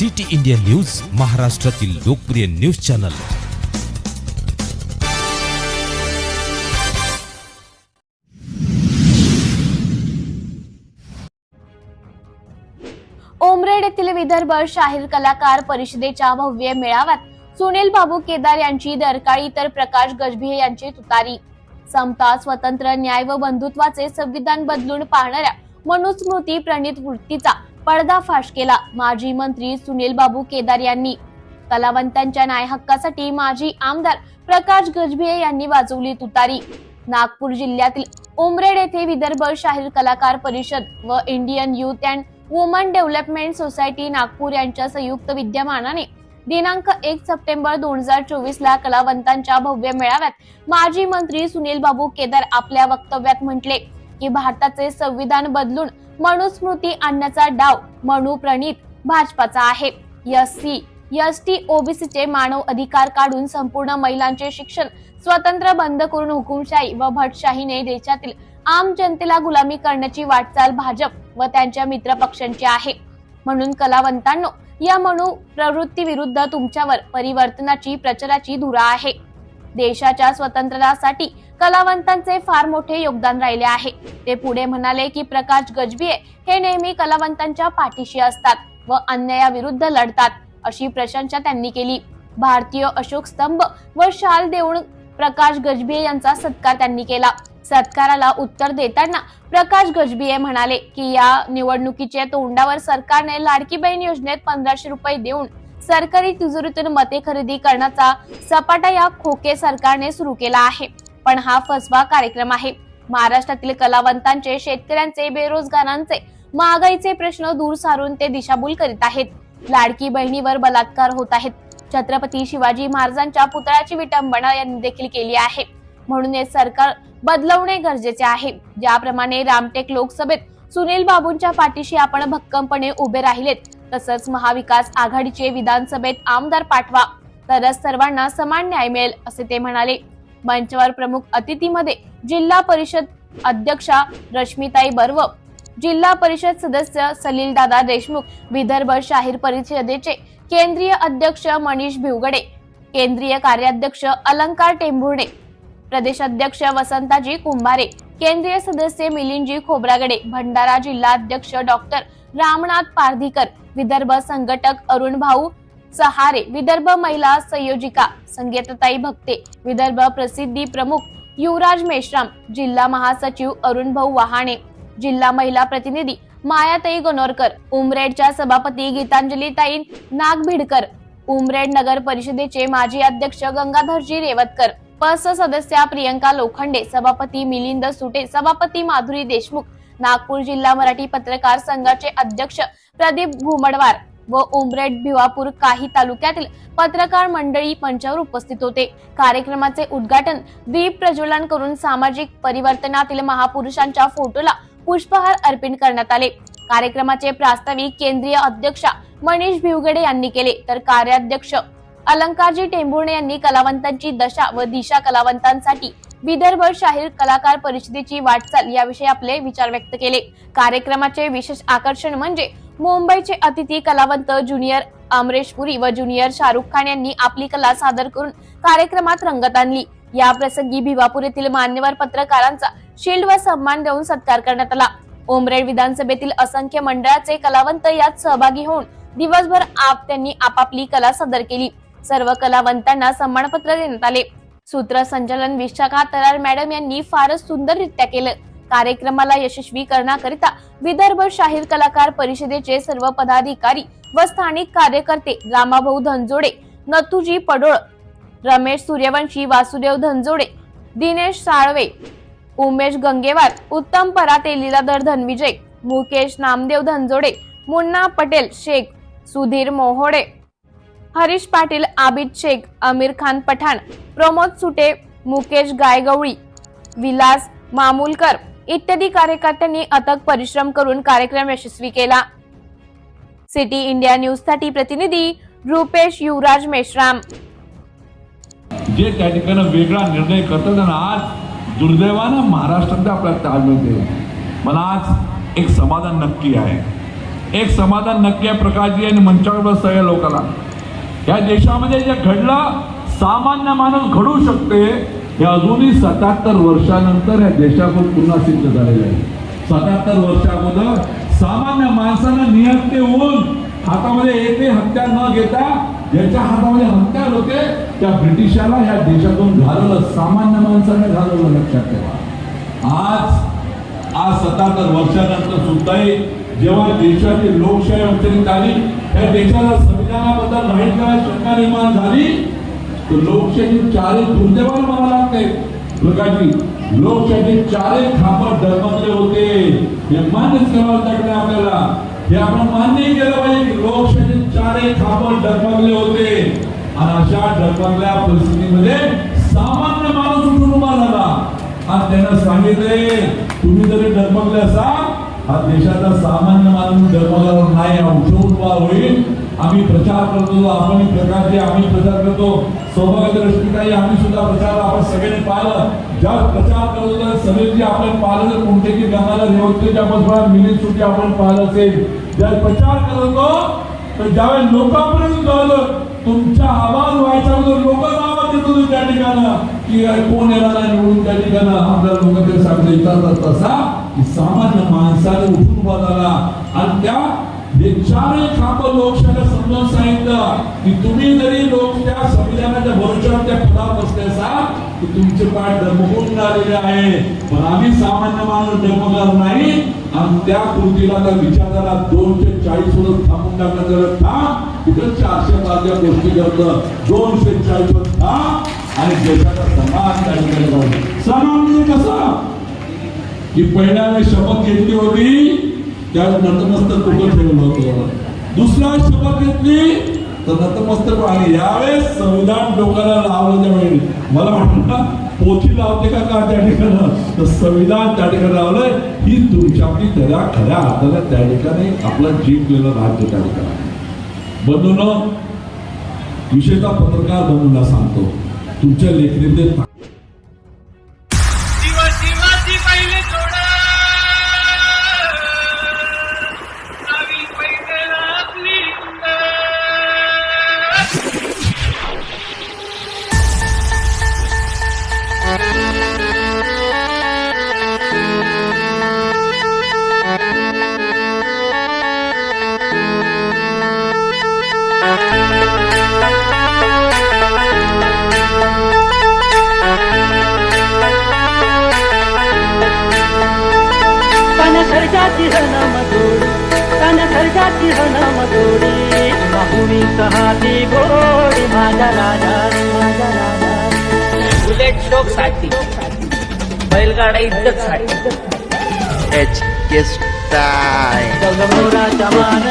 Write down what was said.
City India news महाराष्ट्रातील लोकप्रिय news channel. ओमरेड येथील विदर्भ शाहीर कलाकार परिषदेच्या भव्य मेळाव्यात सुनील बाबू केदार यांची दरकाळी तर प्रकाश गजभिये यांची तुतारी. समता स्वतंत्र न्याय व बंधुत्वाचे संविधान बदलून पाहणाऱ्या मनुस्मृती प्रणित वृत्तीचा पडदाफाश केला. माजी मंत्री सुनील बाबू केदार यांनी. कलावंतांच्या न्याय हक्कासाठी माजी आमदार प्रकाश गजभिये यांनी वाजवली तुतारी. नागपूर जिल्ह्यातील उमरेड येथे विदर्भ शाहीर कलाकार परिषद व Indian youth and woman development society Nagpur यांच्या संयुक्त विद्यमानाने दिनांक एक सप्टेंबर दोन हजार चोवीस ला कलावंतांच्या भव्य मेळाव्यात माजी मंत्री सुनील बाबू केदार आपल्या वक्तव्यात म्हटले की भारताचे संविधान बदलून मनुस्मृती आणण्याचा डाव मनु प्रणित भाजपाचा आहे. एस सी एस टी ओबीसीचे मानव अधिकार काढून संपूर्ण महिलांचे शिक्षण स्वतंत्र बंद करून हुकुमशाही व भटशाहीने देशातील आम जनतेला गुलामी करण्याची वाटचाल भाजप व त्यांच्या मित्र पक्षांची आहे. म्हणून कलावंतांनो या मनु प्रवृत्ती विरुद्ध तुमच्यावर परिवर्तनाची प्रचाराची धुरा आहे. देशाच्या स्वतंत्रतासाठी कलावंतांचे फार मोठे योगदान राहिले आहे. ते पुढे म्हणाले की प्रकाश गजबिये हे नेहमी कलावंतांच्या पाठीशी असतात व अन्यायाविरुद्ध लढतात अशी प्रशंसा त्यांनी केली. भारतीय अशोक स्तंभ व शाल देऊन प्रकाश गजबिये यांचा सत्कार त्यांनी केला. सत्काराला उत्तर देताना प्रकाश गजबिये म्हणाले की या निवडणुकीच्या तोंडावर सरकारने लाडकी बहीण योजनेत पंधराशे रुपये देऊन सरकारी तिजोरीतून मते खरेदी करण्याचा सपाटा या खोके सरकारने सुरू केला आहे. पण हा फसवा कार्यक्रम आहे. महाराष्ट्रातील कलावंतांचे शेतकऱ्यांचे बेरोजगारांचे महागाईचे प्रश्न दूर सारून ते दिशाभूल करीत आहेत. लाडकी बहिणीवर बलात्कार होत आहेत. छत्रपती शिवाजी महाराजांच्या पुतळ्याची विटंबना यांनी देखील केली आहे. म्हणून हे सरकार बदलवणे गरजेचे आहे. ज्याप्रमाणे रामटेक लोकसभेत सुनील बाबूंच्या पाठीशी आपण भक्कमपणे उभे राहिलेत. तसंच महाविकास आघाडीचे विधानसभेत आमदार पाठवा तरच सर्वांना समान न्याय मिळेल असे ते म्हणाले. मंचावर प्रमुख अतिथीमध्ये जिल्हा परिषद अध्यक्षा रश्मिताई बर्व जिल्हा परिषद सदस्य सलील दादा देशमुख विदर्भ शाहीर परिषदेचे केंद्रीय अध्यक्ष मनीष भिवगडे केंद्रीय कार्याध्यक्ष अलंकार टेंभुर्णे प्रदेशाध्यक्ष वसंताजी कुंभारे केंद्रीय सदस्य मिलिंदजी खोब्रागडे भंडारा जिल्हा अध्यक्ष डॉक्टर रामनाथ पारधीकर विदर्भ संघटक अरुण भाऊ सहारे विदर्भ महिला संयोजिका संगीतताई भक्ते विदर्भ प्रसिद्धी प्रमुख युवराज मेश्राम जिल्हा महासचिव अरुण भाऊ वहाणे जिल्हा महिला प्रतिनिधी मायाताई गणोरकर उमरेडच्या सभापती गीतांजलीताई नागभिडकर उमरेड नगर परिषदेचे माजी अध्यक्ष गंगाधरजी रेवतकर पस सदस्या प्रियंका लोखंडे सभापती मिलिंद सुटे सभापती माधुरी देशमुख नागपूर जिल्हा मराठी पत्रकार संघाचे अध्यक्ष प्रदीप घुमडवार व उमरेड भिवापूर काही तालुक्यातील पत्रकार मंडळी मंचावर उपस्थित होते. कार्यक्रमाचे उद्घाटन दीप प्रज्वलन करून सामाजिक परिवर्तनातील महापुरुषांच्या फोटोला पुष्पहार अर्पण करण्यात आले. कार्यक्रमाचे प्रास्ताविक केंद्रीय अध्यक्षा मनीष भिवगडे यांनी केले. तर कार्याध्यक्ष अलंकारजी टेंभुर्णे यांनी कलावंतांची दशा व दिशा कलावंतांसाठी विदर्भ शाहीर कलाकार परिषदेची वाटचाल याविषयी आपले विचार व्यक्त केले. कार्यक्रमाचे विशेष आकर्षण म्हणजे मुंबईचे अतिथी कलावंत ज्युनियर अमरेश पुरी व ज्युनियर शाहरुख खान यांनी आपली कला सादर करून कार्यक्रमात रंगत आणली. या प्रसंगी भिवापूर येथील मान्यवर पत्रकारांचा शिल्ड व सन्मान देऊन सत्कार करण्यात आला. ओमरेड विधानसभेतील असंख्य मंडळाचे कलावंत यात सहभागी होऊन दिवसभर आप त्यांनी आपापली कला सादर केली. सर्व कलावंतांना सन्मानपत्र देण्यात आले. सूत्रसंचालन विशाखा तरार मॅडम यांनी फारच सुंदररित्या केलं. कार्यक्रमाला यशस्वी करण्याकरिता विदर्भ शाहीर कलाकार परिषदेचे सर्व पदाधिकारी व स्थानिक कार्यकर्ते रामाभाऊ धनजोडे नथुजी पडोळ रमेश सूर्यवंशी वासुदेव धनजोडे दिनेश साळवे उमेश गंगेवार उत्तम पराते लीलाधर धनविजय मुकेश नामदेव धनजोडे मुन्ना पटेल शेख सुधीर मोहोडे हरीश पाटील आबिद शेख आमिर खान पठाण प्रमोद सुटे मुकेश गायगवळी विलास मामुलकर इत्यादी कार्यकर्त्यांनी अथक परिश्रम करून कार्यक्रम यशस्वी केला. सिटी इंडिया न्यूजसाठी प्रतिनिधी रुपेश युवराज मेश्राम. जे त्या ठिकाणी वेगळा निर्णय करतात आणि आज दुर्दैवानं महाराष्ट्रात आपल्याला ताज मिळते मला आज एक समाधान नक्की आहे. एक समाधान नक्की आहे प्रकाशजी आणि मंचावर बसत सगळ्या लोकांना या देशामध्ये जे घडलं सामान्य माणूस घडू शकते हे अजूनही सत्याहत्तर वर्षानंतर या देशातून पुन्हा सिद्ध झालेलं आहे. सत्याहत्तर वर्षाअगोदर सामान्य माणसानं निहत्ते होऊन हातामध्ये येते हत्यार न घेता ज्याच्या हातामध्ये हत्यार होते त्या ब्रिटिशाला ह्या देशातून घालवलं सामान्य माणसाने घालवलं लक्षात ठेवा. आज आज सत्याहत्तर वर्षानंतर सुद्धाही जेव्हा देशाची लोकशाही अडचणीत आली त्या देशाला संविधानाबद्दल राहील काय शंका निर्माण झाली तर लोकशाही चारे दुर्दैवाला म्हणावं लागते. प्रकाशजी लोकशाही चारे खापर धर्मातले होते. हे मान्यच करावं लागतं आपल्याला हे आपण मान्य केलं पाहिजे की लोकशाही चारे खापर धर्मातले होते. आणि अशा धर्मातल्या परिस्थितीमध्ये सामान्य माणूस उठून उभा झाला. आणि त्यानं सांगितले तुम्ही जरी डगमगले असाल हा देशाचा सामान्य माणूस डगमगणार नाही हा उठून उभा होईल. आम्ही प्रचार करतो आपण प्रकारचे आम्ही प्रचार करतो. सौभाग्य रश्मिकाही आम्ही सुद्धा प्रचार आपण सगळ्यांनी पाहिलं. ज्या प्रचार करत होता सगळ्यांची आपण पाहिलं तर कोणत्याही गावाला रेवतेच्या बसवा मिलिंद सुटी आपण पाहिलं असेल. ज्या प्रचार करत होतो तर ज्यावेळेस लोकांपर्यंत झालं तुमचा आवाज व्हायचा अगोदर लोक आवाज येत होते त्या ठिकाणं. की अरे कोण येणार निवडून त्या ठिकाणं? आपल्याला लोक तरी सांगता विचारतात तसा की सामान्य माणसाने उठून उभा झाला आणि त्या हे चारही खांब लोकशाहीला समजावून सांगितलं की तुम्ही जरी लोक त्या संविधानाच्या भरोश्यावर त्या पदावर बसले असाल की तुमचे पाय डगमगून आलेले आहे. पण आम्ही सामान्य माणूस डगमगणार नाही. आणि त्या कृतीला त्या विचाराला दोनशे चाळीस वर थांबून टाकलं थांब. तिथं चारशे पाचच्या गोष्टी करतं दोनशे चाळीस वर थांब. आणि देशाचा सन्मान त्या ठिकाणी राहू म्हणजे कसा? की पहिल्याने शपथ घेतली होती. त्यावेळेस नतमस्तक कुठं ठेवलं होतं दुसरा शपथ घेतली तर नतमस्तक आणि यावेळेस संविधान डोक्याला लावलं त्यावेळी मला वाटलं पोथी लावते का का त्या ठिकाणं? तर संविधान त्या ठिकाणी लावलंय. ही तुमच्या आपली खऱ्या खऱ्या हाताला त्या ठिकाणी आपलं जिंकलेलं राज्य त्या ठिकाणी. बंधून विशेषतः पत्रकार बंधूंना सांगतो तुमच्या लेखणीचे खर्चाची हन मधुरी तन खर्चाची हन मधुरी माहुनी कहाती गोडी राजा माझ्या राजा. बुलेट शोकसाठी. बैलगाडा इज्जत साठी. एच के स्टाईल जगमोराच्या मान